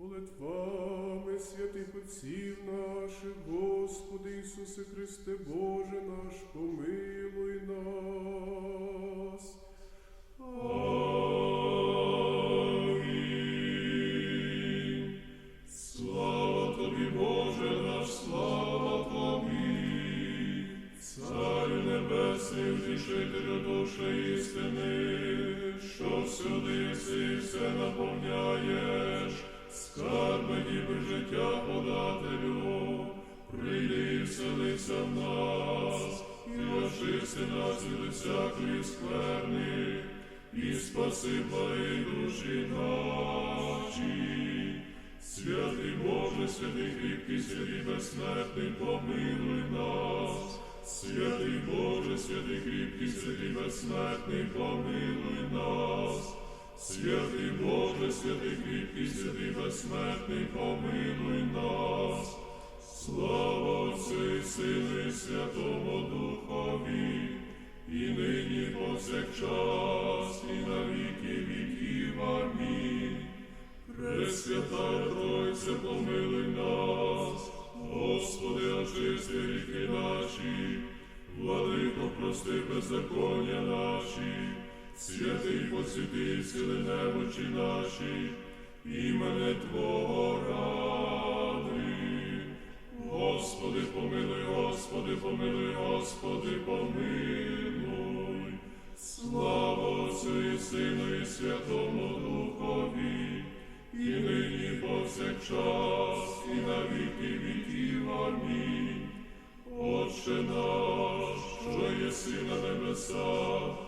Молитвами святих Отців наших, Господи Ісусе Христе, Боже наш, помилуй нас. Слава Тобі, Боже наш, слава Тобі, Царю Небесний, втішителю істини, що всюди все наповняєш, скарби ніби життя подателю, прийди і вселися в нас, і очисти нас від всякої скверни, і спаси благі душі наші. Святий Боже, святий кріпкий, святий безсмертний, помилуй нас. Святий Боже, святий кріпкий, святий безсмертний, помилуй нас. Святий Боже, святий кріпкий, святий безсмертний, помилуй нас. Слава Отцю і Сину і Святому Духові, і нині повсякчас, і на віки віків. Амінь. Пресвята Тройця, помилуй нас, Господи, очисти ріки наші, владико, прости беззаконня наші, святий посвяти сили немочі наші, імене Твого ради. Господи, помилуй, Господи, помилуй, Господи, помилуй. Слава Отцю і Сину і Святому Духові, і нині повсякчас, і на віки віків. Амінь. Отче наш, що єси на небесах,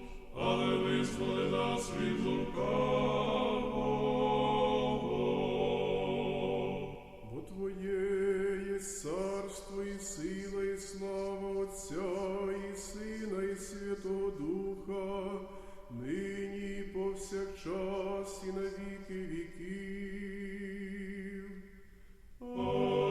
але визволи нас від. Бо Твоє є царство і сила, і слава Отця, і Сина, і Святого Духа, нині повсякчас, і на віки віків. Амінь.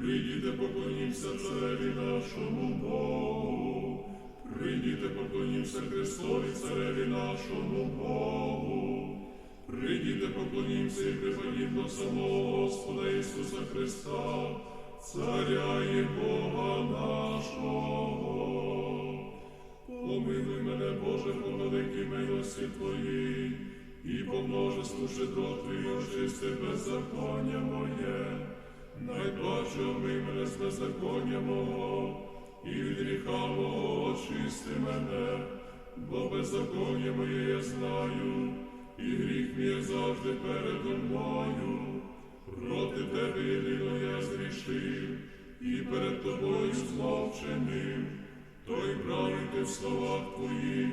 Прийдіте, поклонімся цареві нашому Богу. Прийдіте, поклонімся Христові, цареві нашому Богу. Прийдіте, поклонімся і припадімо до самого Господа Ісуса Христа, Царя і Бога нашого. Помилуй мене, Боже, по великій милості Твоїй, і по множеству щедрот Твоїх очисти беззаконня моє. Омий мене з беззаконня мого, і від гріха мого очисти мене, бо беззаконня моє я знаю, і гріх мій завжди передо мною. Проти тебе єдино я зрішив, і перед тобою знов чинив. Той правий ти в словах твоїх,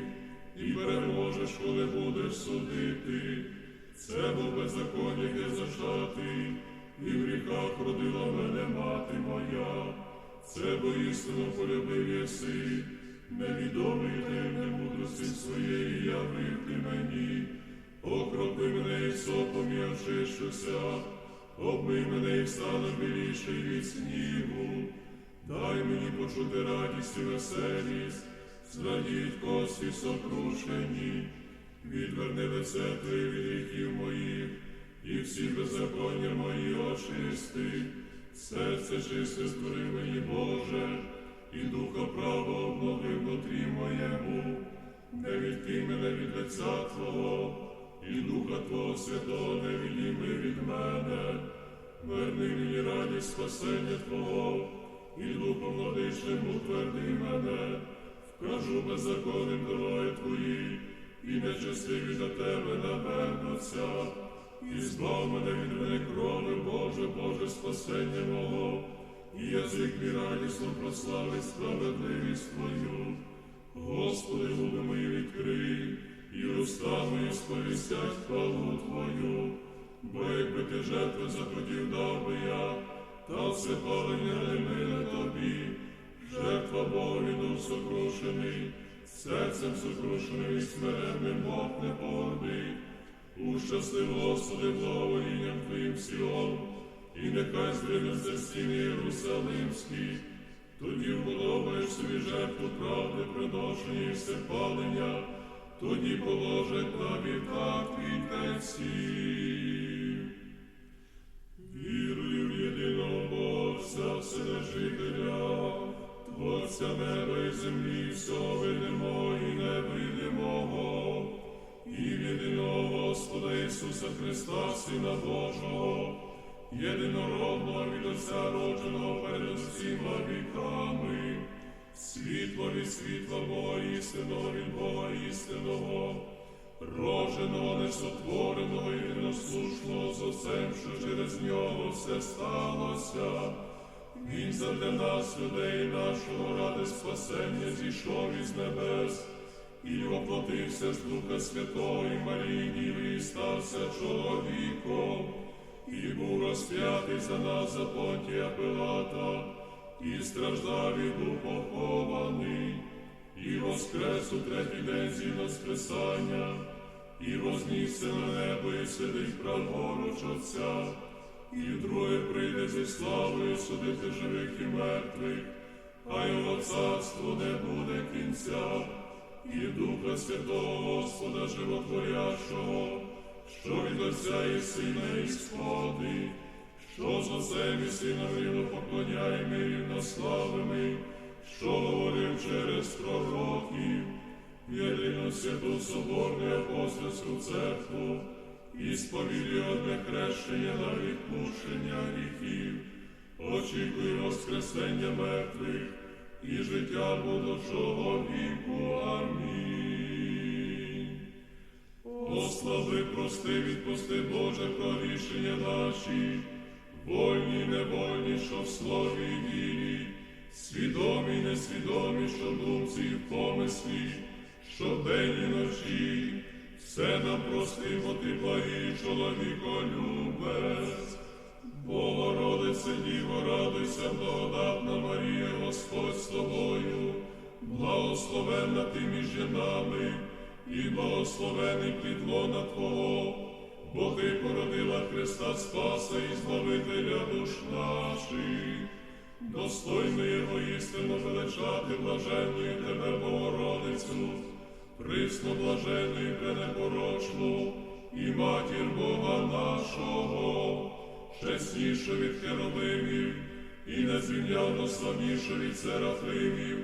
і переможеш, коли будеш судити. Це був беззаконник я зажатий, і в гріхах родила мене мати моя. Це істину полюбив єси, невідомий ти мудрості своєї явив ти мені. Окропи мене і сопом я очищуся, обмий мене і стану біліший від снігу. Дай мені почути радість і веселість, зрадіть кості сокрушені, відверни лице Твоє від гріхів моїх, всі беззаконня мої очисти, серце чисте створи мені, Боже, і духа право обнови внутрі моєму, не відкинь мене від лиця Твого, і Духа Твого Святого не відійми від мене. Верни мені радість спасення Твого, і Духом владичним утверди мене. Вкажу беззаконним дороги Твої, і нечестиві до Тебе навернуться. І збав мене від мене крови, Боже, Боже, спасення мого, і язик мій радісно прославить справедливість Твою. Господи, губи мої відкрий, і уста мої сповістять хвалу Твою, бо якби ти жертви захотів, дав би я, та все палення не миле тобі, жертва Богові дух сокрушений, серцем сокрушеним і смиренним Бог не погордить. Ущасти, Господи, благоволінням Твоїм Сіон, і нехай здринуться стіни Єрусалимські, тоді вподобаєш собі жертву правди, приношення і всепалення, тоді положать на віка квітеці. Вірую в єдиного Бога, Вседержителя, Творця неба і землі, всього Господа Ісуса Христа, Сина Божого, єдинородного від Отця родженого перед усіма віками, світло від світла Бога істинного від Бога істинного, роженого, несотвореного, єдинослушного з Отцем, що через нього все сталося. Він задля нас, людей нашого, ради спасення зійшов із небес, і оплатився з Духа Святого і Марії і стався чоловіком, і був розп'ятий за нас за Понтія Пилата, і страждав і був похований, і воскрес у третій день зі Воскресання, і вознісся на небо, і сидить праворуч Отця, і вдруге прийде зі славою судити живих і мертвих, а його царство не буде кінця, і Духа Святого Господа Животворящого, що від Отця і Сина і сходить, що з Отцем і Сином рівно поклоняємо і рівнославими, що говорив через пророків, єдину святу соборну апостольську церкву, і сповідує одне хрещення на відпущення гріхів, очікує воскресення мертвих і життя будучого віку. Ослави, прости, відпусти, Боже, про рішення наші, вольні, невольні, що в слові і ділі, свідомі, несвідомі, що в думці і в помислі, що вдень і ночі, все нам прости, бо ти благий чоловіко любець. Богородице, Діво, радуйся, благодатна Марія, Господь з тобою, благословенна ти між жінами, і благословений плід лона Твого, бо ти породила Христа Спаса і Збавителя душ наших. Достойно Його істинно величати блаженною тебе, Богородицю, присно блаженну і пренепорочну, і матір Бога нашого, чесніше від херовимів, і незрівняно славніше від серафимів,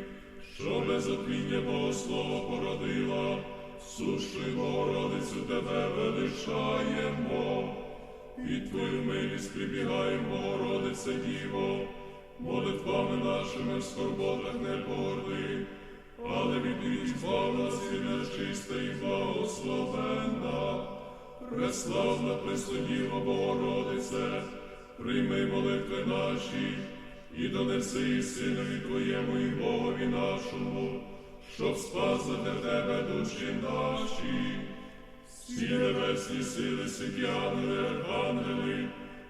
що без отління Богослова породила, сущу Богородицю тебе величаємо, під Твою милість прибігаємо, Богородице Діво, молитвами нашими в скорботах не порди, але від збав нас і нечиста і благословенна. Преславна Пресудіва Богородице, прийми молитви наші і донеси Синові Твоєму і Богові нашому, щоб спасли для Тебе душі наші. Всі небесні сили, святі ангели,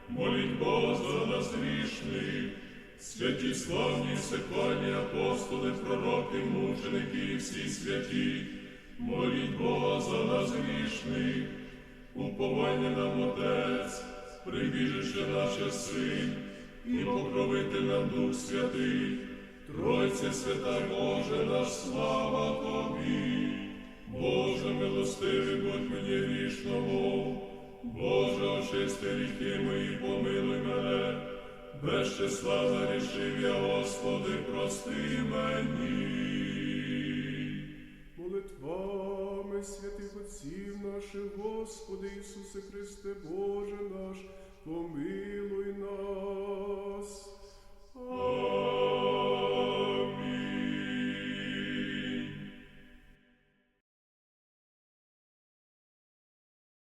моліть Бога за нас грішних, святі славні, секвальні апостоли, пророки, мученики і всі святі, моліть Бога за нас грішних. Уповання нам Отець, прибіжище наше Син, і покровитель нам Дух Святий, Тройце свята Боже, наш слава Тобі, Боже милостивий, будь мені грішному, Боже, очисти гріхи мої, помилуй мене, без числа нарішив я, Господи, прости мені. молитвами святих отців наших, Господи Ісусе Христе, Боже наш, помилуй нас.